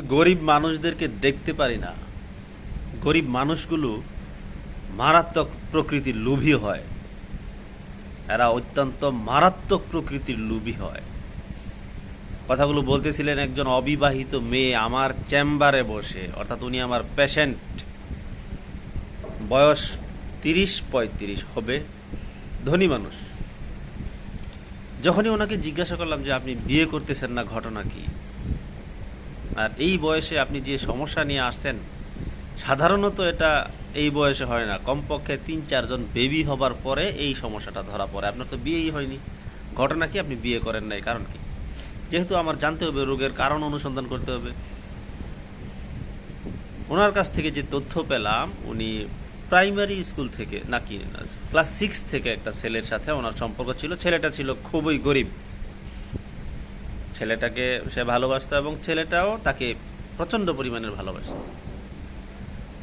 গরিব মানুষদেরকে দেখতে পারি না। গরিব মানুষগুলো মারাত্মক প্রকৃতির লোভী হয়। এরা অত্যন্ত মারাত্মক প্রকৃতির লোভী হয়। কথাগুলো বলতেছিলেন একজন অবিবাহিত মেয়ে আমার চেম্বারে বসে, অর্থাৎ উনি আমার পেশেন্ট। বয়স তিরিশ পঁয়ত্রিশ হবে, ধনী মানুষ। যখনই ওনাকে জিজ্ঞাসা করলাম যে আপনি বিয়ে করতেছেন না, ঘটনা কি? আর এই বয়সে আপনি যে সমস্যা নিয়ে আসছেন, সাধারণত এটা এই বয়সে হয় না। কমপক্ষে তিন চারজন বেবি হবার পরে এই সমস্যাটা ধরা পড়ে। আপনার তো বিয়েই হয়নি। ঘটনা কি? আপনি বিয়ে করেন নাই, কারণ কি? যেহেতু আমার জানতে হবে, রোগের কারণ অনুসন্ধান করতে হবে। ওনার কাছ থেকে যে তথ্য পেলাম, উনি প্রাইমারি স্কুল থেকে নাকি ক্লাস সিক্স থেকে একটা ছেলের সাথে ওনার সম্পর্ক ছিল। ছেলেটা ছিল খুবই গরিব। ছেলেটাকে সে ভালোবাসতো এবং ছেলেটাও তাকে প্রচণ্ড পরিমাণের ভালোবাসত।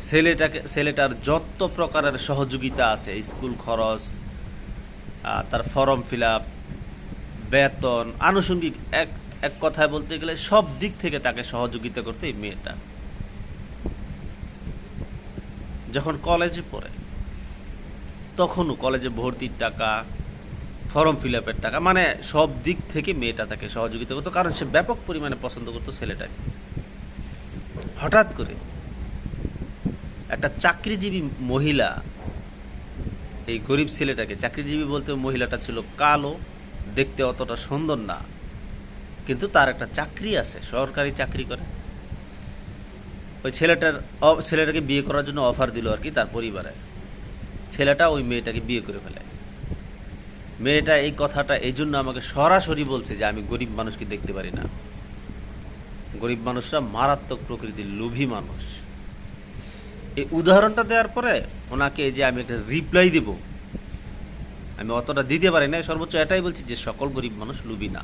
ছেলেটাকে ছেলেটার যত প্রকারের সহযোগিতা আছে, স্কুল খরচ তার ফর্ম ফিল বেতন, আনুষঙ্গিক, এক এক কথায় বলতে গেলে সব দিক থেকে তাকে সহযোগিতা করতে এই মেয়েটা। যখন কলেজে পড়ে, তখনও কলেজে ভর্তির টাকা ফর্ম ফিল আপের টাকা মানে সব দিক থেকে মেয়েটা তাকে সহযোগিতা করতো, কারণ সে ব্যাপক পরিমাণে পছন্দ করতো ছেলেটাকে। হঠাৎ করে একটা চাকরিজীবী মহিলা, এই গরিব ছেলেটাকে, চাকরিজীবী বলতে মহিলাটা ছিল কালো, দেখতে অতটা সুন্দর না, কিন্তু তার একটা চাকরি আছে, সরকারি চাকরি করে। ওই ছেলেটার ছেলেটাকে বিয়ে করার জন্য অফার দিল আর কি তার পরিবারে। ছেলেটা ওই মেয়েটাকে বিয়ে করে ফেলে। মেয়েটা এই কথাটা এই জন্য আমাকে সরাসরি বলছে যে আমি গরিব মানুষকে দেখতে পারি না। গরিব মানুষরা মারাত্মক প্রকৃতির লোভী মানুষ। এই উদাহরণটা দেওয়ার পরে ওনাকে যে আমি একটা রিপ্লাই দেব, আমি অতটা দিতে পারি না, সর্বোচ্চ এটাই বলছি যে সকল গরিব মানুষ লুবি না।